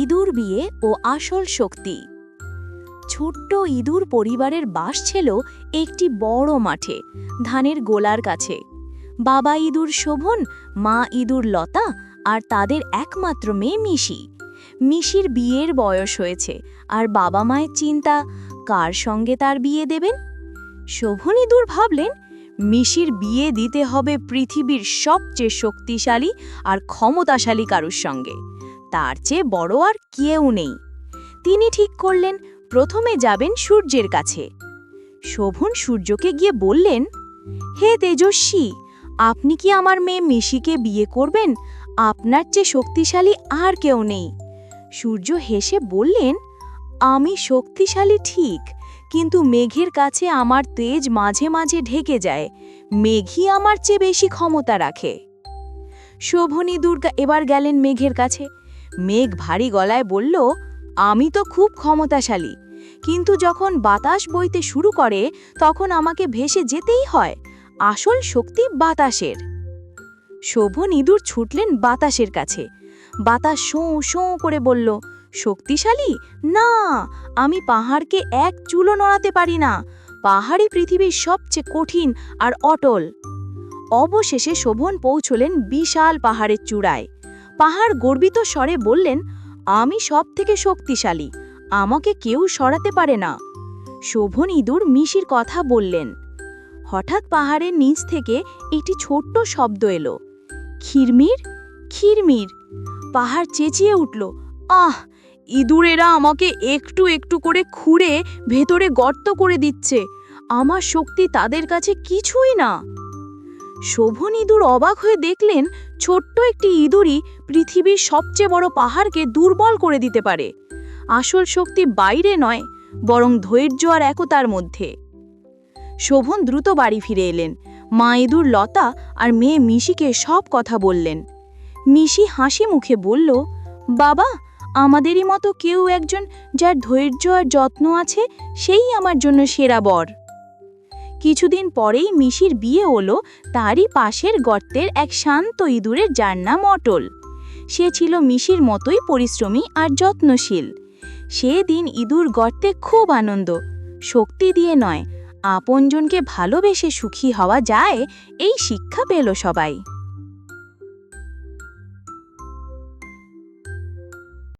ইঁদুর বিয়ে ও আসল শক্তি। ছোট্ট ইঁদুর পরিবারের বাস ছিল একটি বড় মাঠে, ধানের গোলার কাছে। বাবা ইঁদুর শোভন, মা ইঁদুর লতা আর তাদের একমাত্র মেয়ে মিশি। মিশির বিয়ের বয়স হয়েছে আর বাবা মায়ের চিন্তা, কার সঙ্গে তার বিয়ে দেবেন? শোভন ইঁদুর ভাবলেন, মিশির বিয়ে দিতে হবে পৃথিবীর সবচেয়ে শক্তিশালী আর ক্ষমতাশালী কারুর সঙ্গে। তার চেয়ে বড় আর কেউ নেই। তিনি ঠিক করলেন, প্রথমে যাবেন সূর্যের কাছে। শোভন সূর্যকে গিয়ে বললেন, হে তেজস্বী, আপনি কি আমার মেয়ে মিশিকে বিয়ে করবেন? আপনার চেয়ে শক্তিশালী আর কেউ নেই। সূর্য হেসে বললেন, আমি শক্তিশালী ঠিক, কিন্তু মেঘের কাছে আমার তেজ মাঝে মাঝে ঢেকে যায়। মেঘই আমার চেয়ে বেশি ক্ষমতা রাখে। শোভনী দুর্গা এবার গেলেন মেঘের কাছে। মেঘ ভারী গলায় বলল, আমি তো খুব ক্ষমতাশালী। কিন্তু যখন বাতাস বইতে শুরু করে, তখন আমাকে ভেসে যেতেই হয়। আসল শক্তি বাতাসের। শোভন ইঁদুর ছুটলেন বাতাসের কাছে। বাতাস শোঁ শোঁ করে বলল, শক্তিশালী? না, আমি পাহাড়কে এক চুলো নড়াতে পারি না। পাহাড়ই পৃথিবীর সবচেয়ে কঠিন আর অটল। অবশেষে শোভন পৌঁছলেন বিশাল পাহাড়ের চূড়ায়। পাহাড় গর্বিত স্বরে বললেন, আমি সব থেকে শক্তিশালী, আমাকে কেউ সরাতে পারে না। শোভন ইঁদুর মিশির কথা বললেন। হঠাৎ পাহাড়ের নিচ থেকে একটি ছোট্ট শব্দ এলো। খিরমির খিরমির! পাহাড় চেঁচিয়ে উঠল। আহ, ইঁদুরেরা আমাকে একটু একটু করে খুঁড়ে ভেতরে গর্ত করে দিচ্ছে। আমার শক্তি তাদের কাছে কিছুই না! শোভন ইঁদুর অবাক হয়ে দেখলেন, ছোট্ট একটি ইঁদুরই পৃথিবীর সবচেয়ে বড় পাহাড়কে দুর্বল করে দিতে পারে। আসল শক্তি বাইরে নয়, বরং ধৈর্য আর একতার মধ্যে। শোভন দ্রুত বাড়ি ফিরে এলেন। মা ইঁদুর লতা আর মেয়ে মিশিকে সব কথা বললেন। মিশি হাসি মুখে বলল, বাবা, আমাদেরই মতো কেউ একজন যার ধৈর্য আর যত্ন আছে, সেই আমার জন্য সেরা বর। কিছুদিন পরেই মিশির বিয়ে হলো তারই পাশের গর্তের এক শান্ত ইঁদুরের যার নাম অটল। সে ছিল মিশির মতোই পরিশ্রমী আর যত্নশীল। সে দিন ইঁদুর গর্তে খুব আনন্দ, শক্তি দিয়ে নয়, আপনজনকে ভালোবেসে সুখী হওয়া যায়, এই শিক্ষা পেল সবাই।